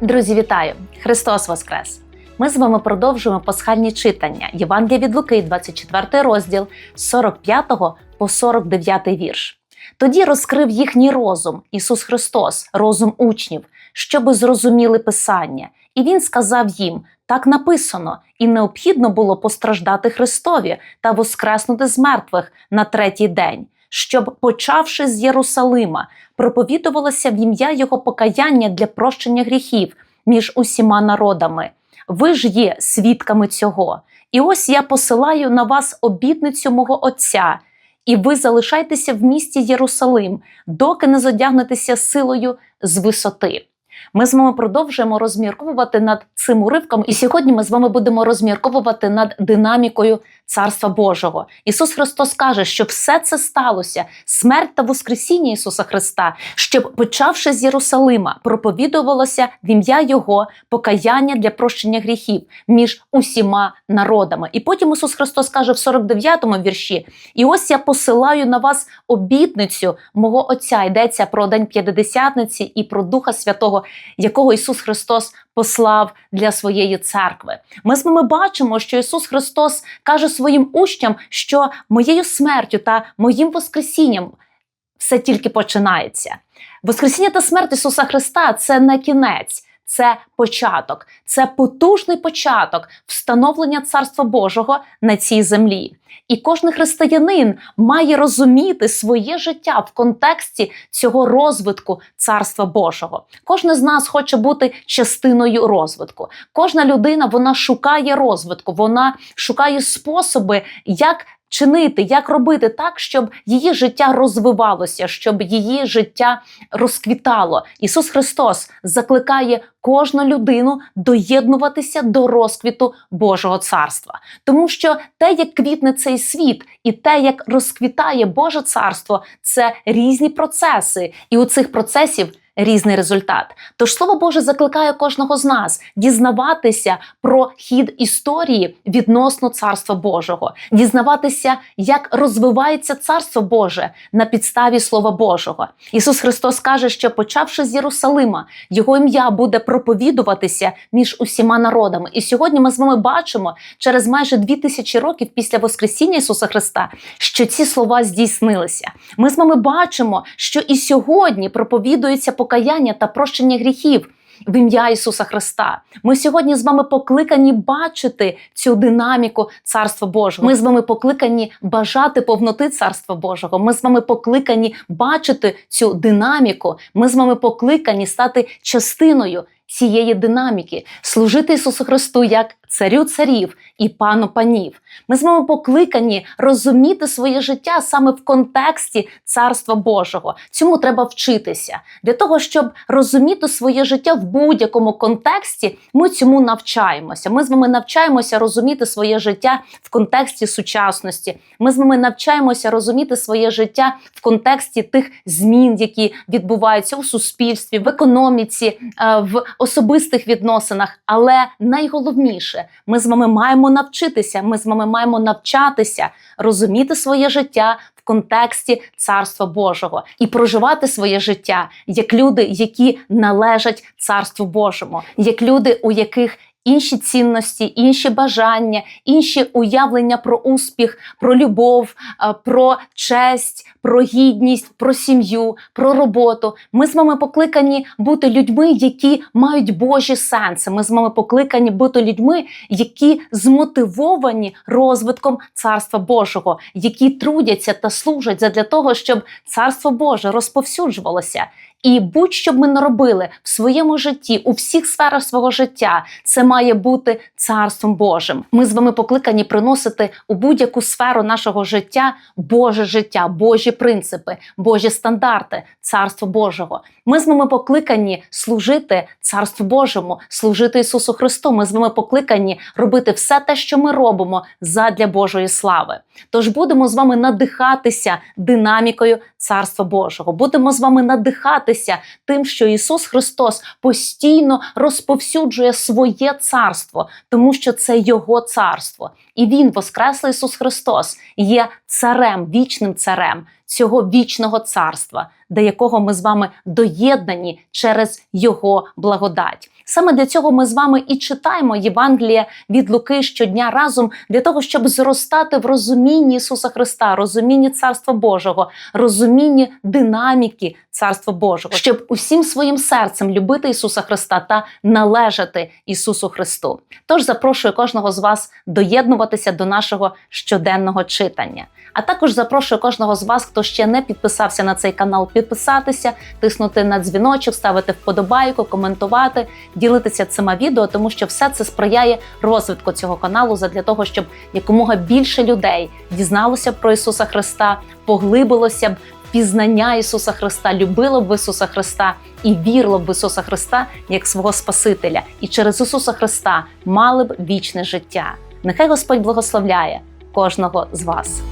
Друзі, вітаю! Христос Воскрес! Ми з вами продовжуємо пасхальні читання Євангелія від Луки, 24 розділ з 45 по 49 вірш. Тоді розкрив їхній розум Ісус Христос, розум учнів, щоби зрозуміли Писання. І Він сказав їм: так написано, і необхідно було постраждати Христові та воскреснути з мертвих на третій день, щоб, почавши з Єрусалима, проповідувалося в ім'я Його покаяння для прощення гріхів між усіма народами. Ви ж є свідками цього. І ось я посилаю на вас обітницю мого Отця, і ви залишайтеся в місті Єрусалим, доки не зодягнетеся силою з висоти. Ми з вами продовжуємо розмірковувати над цим уривком, і сьогодні ми з вами будемо розмірковувати над динамікою Царства Божого. Ісус Христос каже, що все це сталося, смерть та Воскресіння Ісуса Христа, щоб, почавши з Єрусалима, проповідувалося в ім'я Його покаяння для прощення гріхів між усіма народами. І потім Ісус Христос каже в 49-му вірші: І ось я посилаю на вас обітницю мого Отця. Йдеться про День П'ятидесятниці і про Духа Святого, якого Ісус Христос послав для своєї церкви. Ми з вами бачимо, що Ісус Христос каже своїм учням, що моєю смертю та моїм Воскресінням все тільки починається. Воскресіння та смерть Ісуса Христа це не кінець. Це початок, це потужний початок встановлення Царства Божого на цій землі. І кожен християнин має розуміти своє життя в контексті цього розвитку Царства Божого. Кожен з нас хоче бути частиною розвитку. Кожна людина вона шукає розвитку, вона шукає способи, як чинити, як робити так, щоб її життя розвивалося, щоб її життя розквітало. Ісус Христос закликає кожну людину доєднуватися до розквіту Божого царства, тому що те, як квітне цей світ, і те, як розквітає Боже царство, це різні процеси, і у цих процесів. Різний результат. Тож слово Боже закликає кожного з нас дізнаватися про хід історії відносно царства Божого, дізнаватися, як розвивається царство Боже на підставі Слова Божого. Ісус Христос каже, що почавши з Єрусалима, його ім'я буде проповідуватися між усіма народами. І сьогодні ми з вами бачимо через майже дві тисячі років після Воскресіння Ісуса Христа, що ці слова здійснилися. Ми з вами бачимо, що і сьогодні проповідується покаяння та прощення гріхів. В ім'я Ісуса Христа. Ми сьогодні з вами покликані бачити цю динаміку Царства Божого. Ми з вами покликані бажати повноти Царства Божого. Ми з вами покликані бачити цю динаміку. Ми з вами покликані стати частиною цієї динаміки, служити Ісусу Христу як царю царів і пану панів. Ми з вами покликані розуміти своє життя саме в контексті Царства Божого. Цьому треба вчитися. Для того, щоб розуміти своє життя в будь-якому контексті, ми цьому навчаємося. Ми з вами навчаємося розуміти своє життя в контексті сучасності. Ми з вами навчаємося розуміти своє життя в контексті тих змін, які відбуваються у суспільстві, в економіці, е, в особистих відносинах. Але найголовніше, ми з вами маємо навчитися. Ми з вами маємо навчатися розуміти своє життя в контексті Царства Божого і проживати своє життя як люди, які належать Царству Божому, як люди, у яких Інші цінності, інші бажання, інші уявлення про успіх, про любов, е, про честь, про гідність, про сім'ю, про роботу. Ми з вами покликані бути людьми, які мають Божі сенси. Ми з вами покликані бути людьми, які змотивовані розвитком Царства Божого, які трудяться та служать для того, щоб Царство Боже розповсюджувалося. І будь-що б ми не робили в своєму житті, у всіх сферах свого життя, це має бути царством Божим. Ми з вами покликані приносити у будь-яку сферу нашого життя Боже життя, Божі принципи, Божі стандарти, царство Божого. Ми з вами покликані служити царству Божому, служити Ісусу Христу. Ми з вами покликані робити все те, що ми робимо задля Божої слави. Тож будемо з вами надихатися динамікою Царства Божого. Будемо з вами надихатися тим, що Ісус Христос постійно розповсюджує своє царство, тому що це Його царство. І Він, Воскреслий Ісус Христос, є царем, вічним царем цього вічного царства, до якого ми з вами доєднані через Його благодать. Саме для цього ми з вами і читаємо Євангеліє від Луки щодня разом для того, щоб зростати в розумінні Ісуса Христа, розумінні Царства Божого, розумінні динаміки Царства Божого, щоб усім своїм серцем любити Ісуса Христа та належати Ісусу Христу. Тож запрошую кожного з вас доєднуватися до нашого щоденного читання. А також запрошую кожного з вас, хто ще не підписався на цей канал, підписатися, тиснути на дзвіночок, ставити вподобайку, коментувати, ділитися цими відео, тому що все це сприяє розвитку цього каналу задля того, щоб якомога більше людей дізналося про Ісуса Христа, поглибилося б пізнання Ісуса Христа, любило б Ісуса Христа і вірило б Ісуса Христа як свого Спасителя, і через Ісуса Христа мали б вічне життя. Нехай Господь благословляє кожного з вас.